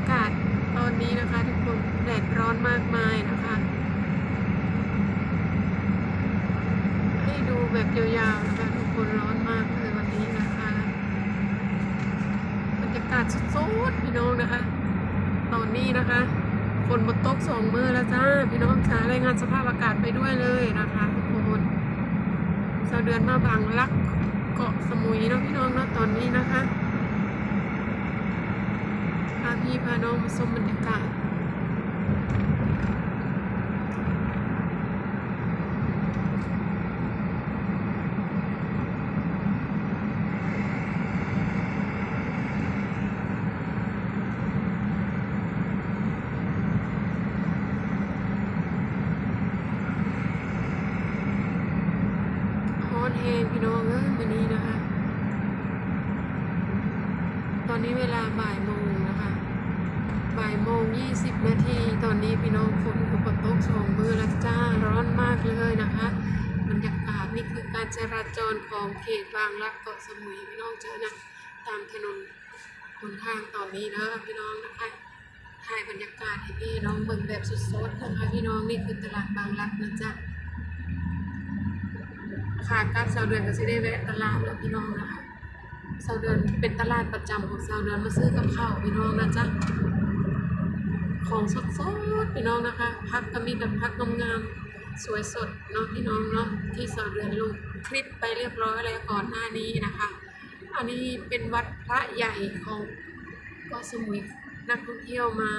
ากาศตอนนี้นะคะ ทุกคนแดดร้อนมากมายนะคะ ให้ดูแบบยาวๆนะคะ ทุกคนร้อนมากเลยวันนี้นะคะบรรยากาศสุดๆพี่น้องนะคะ ตอนนี้นะคะฝนบนตกสองมือแล้วจ้าพี่น้องจ้ารายงานสภาพอากาศไปด้วยเลยนะคะทุกคนเสาเดือนมาบางลักเกาะสมุยเนาะพี่น้องเนาะตอนนี้นะคะ พี่พาน้องมาชมบรรยากาศฮอนแฮงพี่น้องเอ้ยวันนี้นะคะ ตอนนี้เวลาบ่ายโมงนะคะ บ่ายโมงยี่สิบ นาทีตอนนี้พี่น้องฝนก็ตกสองมือแล้วจ้าร้อนมากเลยนะคะบรรยากาศนี่คือการจราจรของเขตบางรักเกาะสมุยพี่น้องเจอนะตามถนนหนทางตอนนี้เนอะพี่น้องนะคะถ่ายบรรยากาศให้พี่น้องเบิ่งแบบสดๆนะคะพี่น้องนี่คือตลาดบางรักนะจ๊ะค่ะกับชาวเดือนก็สิได้แวะตลาดแล้วพี่น้องนะคะชาวเดือนเป็นตลาดประจำของชาวเดือนมาซื้อกับข้าวพี่น้องนะจ๊ะ ของสดๆพี่น้องนะคะ พักก็มีแต่พักงามๆสวยสดเนาะพี่น้องเนาะที่ชาวเดือนลงคลิปไปเรียบร้อยแล้วก่อนหน้านี้นะคะ อันนี้เป็นวัดพระใหญ่ของเกาะสมุยนักท่องเที่ยวมา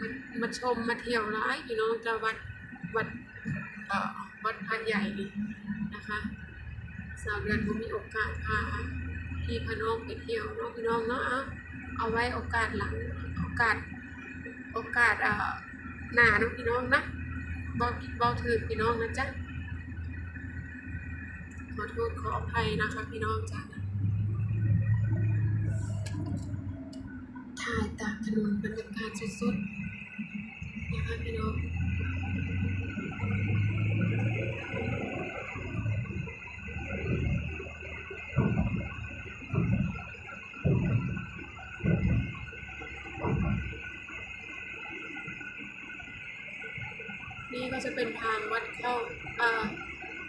มามาชมมาเที่ยวร้ายพี่น้องจะวัดวัดเอ่อวัดพระใหญ่นะคะสาวเดือนผมมีโอกาสพาพี่พน้องไปเที่ยวน้องพี่น้องเนาะเอาเอาไว้โอกาสหลังโอกาส โอกาสอ่าหน้าน้องพี่น้องนะบอผิดบอถือพี่น้องนะจ๊ะขอโทษขออภัยนะคะพี่น้องจ้ะถ่ายตามถนนบรรยากาศสุดๆนะคะพี่น้อง นี่ก็จะเป็นทางวัดเข้าอ่า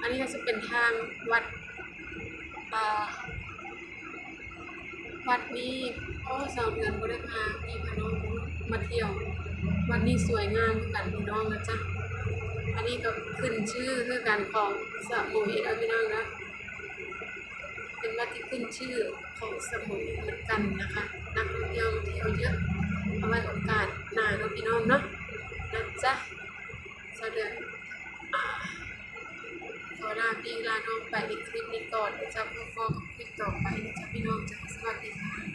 อันนี้ก็จะเป็นทางวัดอ่าวัดนี้โอ้สาวเดือนก็ได้พาพี่พน้องมาเที่ยว วัดนี้สวยงามคือกันพี่น้องนะจ๊ะอันนี้ก็ขึ้นชื่อคือกันของสมุยนะพี่น้องนะเป็นวัดที่ขึ้นชื่อของสมุยเหมือนกันนะคะ นักท่องเที่ยวเที่ยวเยอะเอาไว้โอกาสหน้าเนาะพี่น้องเนาะ เดือยขอลาพี่ลาน้องไปในคลิปนี้ก่อนจะพบกับคลิปต่อไปจะพี่น้องจะสวัสดีค่ะ